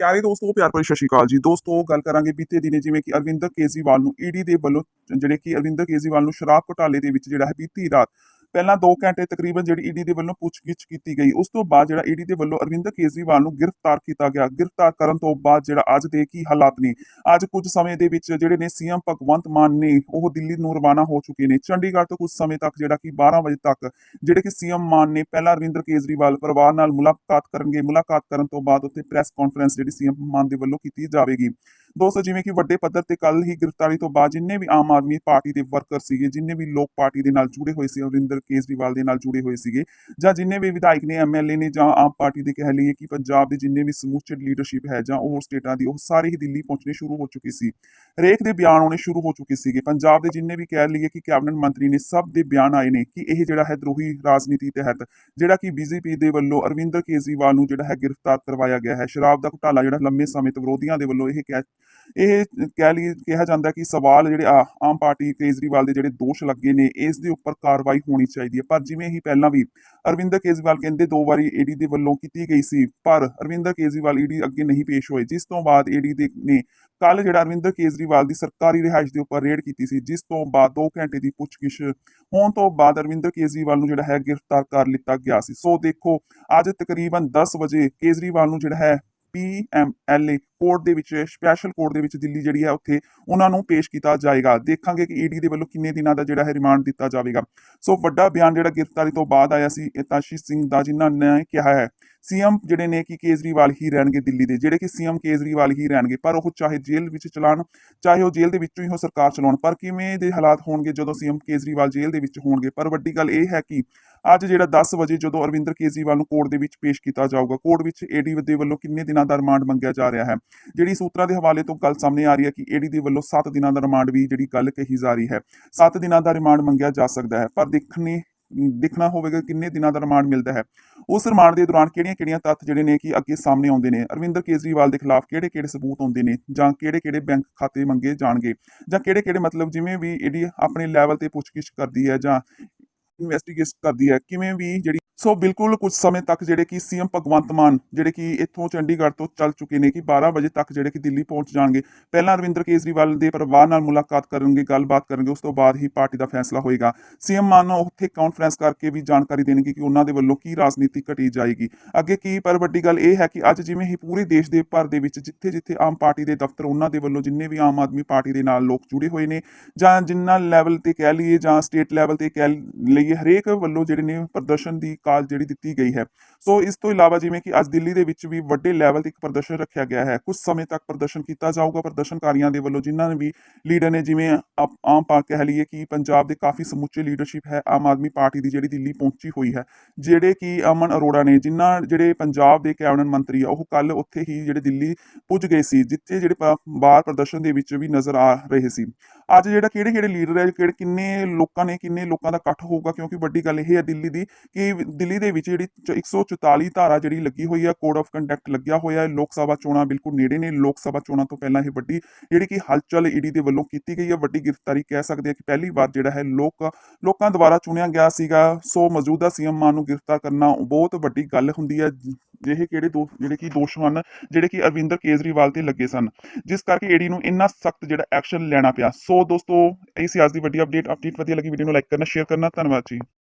ਪਿਆਰੇ ਦੋਸਤੋ, ਪਿਆਰ ਭਰੀ ਸਤਿ ਸ਼੍ਰੀ ਅਕਾਲ ਜੀ। ਦੋਸਤੋ, ਗੱਲ ਕਰਾਂਗੇ ਬੀਤੇ ਦਿਨੇ ਜਿਵੇਂ ਕਿ ਅਰਵਿੰਦਰ ਕੇਜਰੀਵਾਲ ਨੂੰ ਈਡੀ ਦੇ ਵੱਲੋਂ, ਜਿਹੜੇ ਕਿ ਅਰਵਿੰਦਰ ਕੇਜਰੀਵਾਲ ਨੂੰ ਸ਼ਰਾਬ ਘੁਟਾਲੇ ਦੇ ਵਿੱਚ ਜਿਹੜਾ ਹੈ ਬੀਤੀ ਰਾਤ ਪਹਿਲਾਂ 2 ਘੰਟੇ ਤਕਰੀਬਨ ਜਿਹੜੀ ਈਡੀ ਦੇ ਵੱਲੋਂ ਪੁੱਛਗਿੱਛ ਕੀਤੀ ਗਈ। ਉਸ ਤੋਂ ਬਾਅਦ ਜਿਹੜਾ ਈਡੀ ਦੇ ਵੱਲੋਂ ਅਰਵਿੰਦਰ ਕੇਜਰੀਵਾਲ ਨੂੰ ਗ੍ਰਿਫਤਾਰ ਕੀਤਾ ਗਿਆ। ਗ੍ਰਿਫਤਾਰ ਕਰਨ ਤੋਂ ਬਾਅਦ ਜਿਹੜਾ ਅੱਜ ਦੇ ਕੀ ਹਾਲਾਤ ਨੇ? ਅੱਜ ਕੁਝ ਸਮੇਂ ਦੇ ਵਿੱਚ ਜਿਹੜੇ ਨੇ ਸੀਐਮ ਭਗਵੰਤ ਮਾਨ ਨੇ, ਉਹ ਦਿੱਲੀ ਨੂੰ ਰਵਾਨਾ ਹੋ ਚੁੱਕੇ ਨੇ। ਚੰਡੀਗੜ੍ਹ ਤੋਂ ਕੁਝ ਸਮੇਂ ਤੱਕ ਜਿਹੜਾ ਕਿ 12 ਵਜੇ ਤੱਕ ਜਿਹੜੇ ਕਿ ਸੀਐਮ ਮਾਨ ਨੇ ਪਹਿਲਾਂ ਅਰਵਿੰਦ ਕੇਜਰੀਵਾਲ ਪਰਿਵਾਰ ਨਾਲ ਮੁਲਾਕਾਤ ਕਰਨਗੇ। ਮੁਲਾਕਾਤ ਕਰਨ ਤੋਂ ਬਾਅਦ ਉੱਥੇ ਪ੍ਰੈਸ ਕਾਨਫਰੰਸ ਜਿਹੜੀ ਸੀਐਮ ਮਾਨ ਦੇ ਵੱਲੋਂ ਕੀਤੀ ਜਾਵੇਗੀ। ਦੋਸਤੋ, ਜਿਵੇਂ ਕਿ ਵੱਡੇ ਪੱਧਰ ਤੇ ਕੱਲ ਹੀ ਗ੍ਰਿਫਤਾਰੀ ਤੋਂ ਬਾਅਦ ਜਿੰਨੇ ਵੀ ਆਮ ਆਦਮੀ ਪਾਰਟੀ ਦੇ ਵਰਕਰ ਸੀਗੇ, ਜਿੰਨੇ ਵੀ ਲੋਕ ਪਾਰਟੀ ਦੇ ਨਾਲ ਜੁੜੇ ਹੋਏ ਸੀ ਅਰਵਿੰਦਰ ਕੇਜਰੀਵਾਲ ਦੇ ਨਾਲ ਜੁੜੇ ਹੋਏ ਸੀਗੇ, ਜਾਂ ਜਿੰਨੇ ਵੀ ਵਿਧਾਇਕ ਨੇ ਐਮਐਲਏ ਨੇ, ਜਾਂ ਆਮ ਪਾਰਟੀ ਦੇ ਕਹਿ ਲਈਏ ਕਿ ਪੰਜਾਬ ਦੇ ਜਿੰਨੇ ਵੀ ਸਮੁੱਚੇ ਲੀਡਰਸ਼ਿਪ ਹੈ, ਜਾਂ ਉਹ ਸਟੇਟਾਂ ਦੀ, ਉਹ ਸਾਰੇ ਹੀ ਦਿੱਲੀ ਪਹੁੰਚਣੇ ਸ਼ੁਰੂ ਹੋ ਚੁੱਕੀ ਸੀ। ਹਰੇਕ ਦੇ ਬਿਆਨ ਆਉਣੇ ਸ਼ੁਰੂ ਹੋ ਚੁੱਕੇ ਸੀਗੇ। ਪੰਜਾਬ ਦੇ ਜਿੰਨੇ ਵੀ ਕਹਿ ਲਈਏ ਕਿ ਕੈਬਨਿਟ ਮੰਤਰੀ ਨੇ, ਸਭ ਦੇ ਬਿਆਨ ਆਏ ਨੇ ਕਿ ਇਹ ਜਿਹੜਾ ਹੈ ਦਰੋਹੀ ਰਾਜਨੀਤੀ ਤਹਿਤ, ਜਿਹੜਾ ਕਿ ਬੀਜੇਪੀ ਦੇ ਵੱਲੋਂ ਅਰਵਿੰਦਰ ਕੇਜਰੀਵਾਲ ਨੂੰ ਜਿਹੜਾ ਹੈ ਗ੍ਰਿਫਤਾਰ ਕਰਵਾਇਆ ਗਿਆ ਹੈ, ਸ਼ਰਾਬ ਦਾ ਘੁਟਾਲਾ ਜਿਹੜਾ ਲੰਮੇ ਸਮੇਂ ਤੋਂ ਵਿਰੋਧੀਆਂ ਦੇ ਵੱਲੋਂ ਇਹ ਕਹਿ ਇਹ ਕਹਿ ਲਈ ਕਿਹਾ ਜਾਂਦਾ ਕਿ ਸਵਾਲ ਜਿਹੜੇ ਆਮ ਪਾਰਟੀ ਕੇਜਰੀਵਾਲ ਦੇ ਜਿਹੜੇ ਦੋਸ਼ ਲੱਗੇ ਨੇ, ਇਸ ਦੇ ਉੱਪਰ ਕਾਰਵਾਈ ਹੋਣੀ ਚਾਹੀਦੀ ਹੈ। ਪਰ ਜਿਵੇਂ ਹੀ ਪਹਿਲਾਂ ਵੀ ਅਰਵਿੰਦਰ ਕੇਜਰੀਵਾਲ ਕਹਿੰਦੇ ਦੋ ਵਾਰੀ ਈਡੀ ਦੇ ਵੱਲੋਂ ਕੀਤੀ ਗਈ ਸੀ, ਪਰ ਅਰਵਿੰਦਰ ਕੇਜਰੀਵਾਲ ਈਡੀ ਅੱਗੇ ਨਹੀਂ ਪੇਸ਼ ਹੋਏ। ਜਿਸ ਤੋਂ ਬਾਅਦ ਏਡੀ ਦੇ ਨੇ ਕੱਲ ਜਿਹੜਾ ਅਰਵਿੰਦ ਕੇਜਰੀਵਾਲ ਦੀ ਸਰਕਾਰੀ ਰਿਹਾਇਸ਼ ਦੇ ਉੱਪਰ ਰੇਡ ਕੀਤੀ ਸੀ, ਜਿਸ ਤੋਂ ਬਾਅਦ 2 ਘੰਟੇ ਦੀ ਪੁੱਛਗਿੱਛ ਹੋਣ ਤੋਂ ਬਾਅਦ ਅਰਵਿੰਦ ਕੇਜਰੀਵਾਲ ਨੂੰ ਜਿਹੜਾ ਹੈ ਗ੍ਰਿਫਤਾਰ ਕਰ ਲਿੱਤਾ ਗਿਆ ਸੀ। ਸੋ ਦੇਖੋ, ਅੱਜ ਤਕਰੀਬਨ 10 ਵਜੇ ਕੇਜਰੀਵਾਲ ਨੂੰ ਜਿਹੜਾ ਹੈ ਪੀਐਮਐਲਏ ਕੋਰਟ ਦੇ ਵਿੱਚ, ਸਪੈਸ਼ਲ ਕੋਰਟ ਦੇ ਵਿੱਚ ਦਿੱਲੀ ਜਿਹੜੀ ਹੈ ਉੱਥੇ ਉਹਨਾਂ ਨੂੰ ਪੇਸ਼ ਕੀਤਾ ਜਾਏਗਾ। ਦੇਖਾਂਗੇ ਕਿ ਈਡੀ ਦੇ ਵੱਲੋਂ ਕਿੰਨੇ ਦਿਨਾਂ ਦਾ ਜਿਹੜਾ ਹੈ ਰਿਮਾਂਡ ਦਿੱਤਾ ਜਾਵੇਗਾ। ਸੋ ਵੱਡਾ ਬਿਆਨ ਜਿਹੜਾ ਗ੍ਰਿਫਤਾਰੀ ਤੋਂ ਬਾਅਦ ਆਇਆ ਸੀ ਇਤਾਸ਼ੀ ਸਿੰਘ ਦਾ, ਜਿਨ੍ਹਾਂ ਨੇ ਕਿਹਾ ਹੈ ਸੀਐਮ ਜਿਹੜੇ ਨੇ ਕਿ ਕੇਜਰੀਵਾਲ ਹੀ ਰਹਿਣਗੇ ਦਿੱਲੀ ਦੇ, ਜਿਹੜੇ ਕਿ ਸੀਐਮ ਕੇਜਰੀਵਾਲ ਹੀ ਰਹਿਣਗੇ, ਪਰ ਉਹ ਚਾਹੇ ਜੇਲ੍ਹ ਵਿੱਚ ਚਲਾਣ, ਚਾਹੇ ਉਹ ਜੇਲ੍ਹ ਦੇ ਵਿੱਚੋਂ ਹੀ ਉਹ ਸਰਕਾਰ ਚਲਾਉਣ, ਪਰ ਕਿਵੇਂ ਦੇ ਹਾਲਾਤ ਹੋਣਗੇ ਜਦੋਂ ਸੀਐਮ ਕੇਜਰੀਵਾਲ ਜੇਲ੍ਹ ਦੇ ਵਿੱਚ ਹੋਣਗੇ? ਪਰ ਵੱਡੀ ਗੱਲ ਇਹ ਹੈ ਕਿ ਅੱਜ ਜਿਹੜਾ 10 ਵਜੇ ਜਦੋਂ ਅਰਵਿੰਦਰ ਕੇਜਰੀਵਾਲ ਨੂੰ ਕੋਰਟ ਦੇ ਵਿੱਚ ਪੇਸ਼ ਕੀਤਾ ਜਾਊਗਾ, ਕੋਰਟ ਵਿੱਚ ਏਡੀ ਦੇ ਵੱਲੋਂ ਕਿੰਨੇ ਦਿਨਾਂ ਦਾ ਰਿਮਾਂਡ ਮੰਗਿਆ ਜਾ ਰਿਹਾ ਹੈ? ਜਿਹੜੀ ਸੂਤਰਾਂ ਦੇ ਹਵਾਲੇ ਤੋਂ ਗੱਲ ਸਾਹਮਣੇ ਆ ਰਹੀ ਹੈ ਕਿ ਏਡੀ ਦੇ ਵੱਲੋਂ 7 ਦਿਨਾਂ ਦਾ ਰਿਮਾਂਡ ਵੀ ਜਿਹੜੀ ਗੱਲ ਕਹੀ ਜਾ ਰਹੀ ਹੈ 7 ਦਿਨਾਂ ਦਾ ਰਿਮਾਂਡ ਮੰਗਿਆ ਜਾ ਸਕਦਾ ਹੈ, ਪਰ ਦੇਖਣੇ ਦੇਖਣਾ ਹੋਵੇਗਾ ਕਿੰਨੇ ਦਿਨਾਂ ਦਾ ਰਿਮਾਂਡ ਮਿਲਦਾ ਹੈ। ਉਸ ਰਿਮਾਂਡ ਦੇ ਦੌਰਾਨ ਕਿਹੜੀਆਂ-ਕਿਹੜੀਆਂ ਤੱਥ ਜਿਹੜੇ ਨੇ ਕਿ ਅੱਗੇ ਸਾਹਮਣੇ ਆਉਂਦੇ ਨੇ? ਅਰਵਿੰਦਰ ਕੇਜਰੀਵਾਲ ਦੇ ਖਿਲਾਫ ਕਿਹੜੇ-ਕਿਹੜੇ ਸਬੂਤ ਆਉਂਦੇ ਨੇ ਜਾਂ ਕਿਹੜੇ-ਕਿਹੜੇ ਬੈਂਕ ਖਾਤੇ ਮੰਗੇ ਜਾਣਗੇ? ਜਾਂ ਕਿਹੜੇ-ਕਿਹੜੇ ਮਤਲਬ ਜਿਵੇਂ ਵੀ ਇਹਦੀ ਆਪਣੇ ਲੈਵਲ ਤੇ ਪੁੱਛਗਿੱਛ ਕਰਦੀ ਹੈ ਜਾਂ ਇਨਵੈਸਟੀਗੇਟ ਕਰਦੀ ਹੈ, ਕਿਵੇਂ ਵੀ ਜਿਹੜੀ ਸੋ ਬਿਲਕੁਲ ਕੁਝ ਸਮੇਂ ਤੱਕ ਜਿਹੜੇ ਕਿ ਸੀਐਮ ਭਗਵੰਤ ਮਾਨ, ਜਿਹੜੇ ਕਿ ਇੱਥੋਂ ਚੰਡੀਗੜ੍ਹ ਤੋਂ ਚੱਲ ਚੁੱਕੇ ਨੇ ਕਿ 12 ਵਜੇ ਤੱਕ ਜਿਹੜੇ ਕਿ ਦਿੱਲੀ ਪਹੁੰਚ ਜਾਣਗੇ। ਪਹਿਲਾਂ ਅਰਵਿੰਦਰ ਕੇਜਰੀਵਾਲ ਦੇ ਪਰਿਵਾਰ ਨਾਲ ਮੁਲਾਕਾਤ ਕਰਨਗੇ, ਗੱਲਬਾਤ ਕਰਨਗੇ, ਉਸ ਤੋਂ ਬਾਅਦ ਹੀ ਪਾਰਟੀ ਦਾ ਫੈਸਲਾ ਹੋਏਗਾ। ਸੀਐਮ ਮਾਨ ਨੂੰ ਉੱਥੇ ਕਾਨਫਰੰਸ ਕਰਕੇ ਵੀ ਜਾਣਕਾਰੀ ਦੇਣਗੇ ਕਿ ਉਹਨਾਂ ਦੇ ਵੱਲੋਂ ਕੀ ਰਾਜਨੀਤੀ ਘਟੀ ਜਾਏਗੀ। ਅੱਗੇ ਕੀ, ਪਰ ਵੱਡੀ ਗੱਲ ਇਹ ਹੈ ਕਿ ਅੱਜ ਜਿਵੇਂ ਹੀ ਪੂਰੇ ਦੇਸ਼ ਦੇ ਭਰ ਦੇ ਵਿੱਚ ਜਿੱਥੇ-ਜਿੱਥੇ ਆਮ ਪਾਰਟੀ ਦੇ ਦਫ਼ਤਰ, ਉਹਨਾਂ ਦੇ ਵੱਲੋਂ ਜਿੰਨੇ ਵੀ ਆਮ ਆਦਮੀ ਪਾਰਟੀ ਦੇ ਨਾਲ ਲੋਕ ਜੁੜੇ ਹੋਏ ਨੇ, ਜਾਂ ਜਿੰਨਾ ਲੈਵਲ ਤੇ ਕਹਿ ਲਈਏ ਜਾਂ ਸਟੇਟ ਲੈਵਲ ਤੇ ਕਹਿ ਲਈਏ, ਹਰੇਕ ਵੱਲੋਂ ਜਿਹੜੇ ਨੇ ਪ੍ਰਦਰਸ਼ਨ ਦੀ ਕਾਲ ਜਿਹੜੀ ਦਿੱਤੀ ਗਈ ਹੈ। ਸੋ ਇਸ ਤੋਂ ਇਲਾਵਾ ਜਿਵੇਂ ਕਿ ਅੱਜ ਦਿੱਲੀ ਦੇ ਵਿੱਚ ਵੀ ਵੱਡੇ ਲੈਵਲ ਤੇ ਇੱਕ ਪ੍ਰਦਰਸ਼ਨ ਰੱਖਿਆ ਗਿਆ ਹੈ। ਕੁਝ ਸਮੇਂ ਤੱਕ ਪ੍ਰਦਰਸ਼ਨ ਕੀਤਾ ਜਾਊਗਾ। ਪ੍ਰਦਰਸ਼ਨਕਾਰੀਆਂ ਦੇ ਵੱਲੋਂ ਜਿਨ੍ਹਾਂ ਨੇ ਵੀ ਲੀਡਰ ਨੇ ਜਿਵੇਂ ਆਮ ਪਾ ਕਹਿ ਲਈਏ ਕਿ ਪੰਜਾਬ ਦੇ ਕਾਫੀ ਸਮੁੱਚੇ ਲੀਡਰਸ਼ਿਪ ਹੈ, ਆਮ ਆਦਮੀ ਪਾਰਟੀ ਦੀ ਜਿਹੜੀ ਦਿੱਲੀ ਪਹੁੰਚੀ ਹੋਈ ਹੈ। ਜਿਹੜੇ ਕਿ ਅਮਨ ਅਰੋੜਾ ਨੇ, ਜਿਨ੍ਹਾਂ ਜਿਹੜੇ ਪੰਜਾਬ ਦੇ ਕੈਬਨਿਟ ਮੰਤਰੀ ਆ, ਉਹ ਕੱਲ ਉੱਥੇ ਹੀ ਜਿਹੜੇ ਦਿੱਲੀ ਪੁੱਜ ਗਏ ਸੀ, ਜਿੱਥੇ ਜਿਹੜੇ ਬਾਹਰ ਪ੍ਰਦਰਸ਼ਨ ਦੇ ਵਿੱਚ ਵੀ ਨਜ਼ਰ ਆ ਰਹੇ ਸੀ। ਅੱਜ ਜਿਹੜਾ ਕਿਹੜੇ ਕਿਹੜੇ ਲੀਡਰ ਹੈ ਕਿਹੜੇ ਕਿੰਨੇ ਲੋਕਾਂ ਨੇ, ਕਿੰਨੇ ਲੋਕਾਂ ਦਾ ਇਕੱਠ ਹੋਊਗਾ, ਕਿਉਂਕਿ ਵੱਡੀ ਗੱਲ ਇਹ ਹੈ ਦਿੱਲੀ ਦੀ ਕਿ ਦਿੱਲੀ ਦੇ ਵਿੱਚ ਜਿਹੜੀ ਚ- 144 ਧਾਰਾ ਜਿਹੜੀ ਲੱਗੀ ਹੋਈ ਹੈ ਕੋਡ ਆਫ ਕੰਡਕਟ ਲੱਗਿਆ ਹੋਇਆ ਹੈ। ਲੋਕ ਸਭਾ ਚੋਣਾਂ ਬਿਲਕੁਲ ਨੇੜੇ ਨੇ। ਲੋਕ ਸਭਾ ਚੋਣਾਂ ਤੋਂ ਪਹਿਲਾਂ ਇਹ ਵੱਡੀ ਜਿਹੜੀ ਕਿ ਹਲਚਲ ਈਡੀ ਦੇ ਵੱਲੋਂ ਕੀਤੀ ਗਈ ਹੈ ਵੱਡੀ ਗ੍ਰਿਫਤਾਰੀ ਕਹਿ ਸਕਦੇ ਹਾਂ ਕਿ ਪਹਿਲੀ ਵਾਰ ਜਿਹੜਾ ਹੈ ਲੋਕ ਲੋਕਾਂ ਦੁਆਰਾ ਚੁਣਿਆ ਗਿਆ ਸੀਗਾ। ਸੋ ਮੌਜੂਦਾ ਸੀਐਮ ਮਾਨ ਨੂੰ ਗ੍ਰਿਫਤਾਰ ਕਰਨਾ ਬਹੁਤ ਵੱਡੀ ਗੱਲ ਹੁੰਦੀ ਹੈ ਜਿਹੇ ਕਿਹੜੇ ਦੋ, ਜਿਹੜੇ ਕਿ ਦੋਸ਼ ਹਨ, ਜਿਹੜੇ ਕਿ ਅਰਵਿੰਦਰ ਕੇਜਰੀਵਾਲ ਤੇ ਲੱਗੇ ਸਨ। ਜਿਸ ਕਰਕੇ ਏਡੀ ਨੂੰ ਇੰਨਾ ਸਖਤ ਜਿਹੜਾ ਐਕਸ਼ਨ ਲੈਣਾ ਪਿਆ। ਸੋ ਦੋਸਤੋ ਇਹ ਸੀ ਅੱਜ ਦੀ ਵੱਡੀ ਅਪਡੇਟ ਅਪਡੇਟ ਵਧੀਆ ਲੱਗੀ, ਵੀਡੀਓ ਨੂੰ ਲਾਈਕ ਕਰਨਾ, ਸ਼ੇਅਰ ਕਰਨਾ। ਧੰਨਵਾਦ ਜੀ।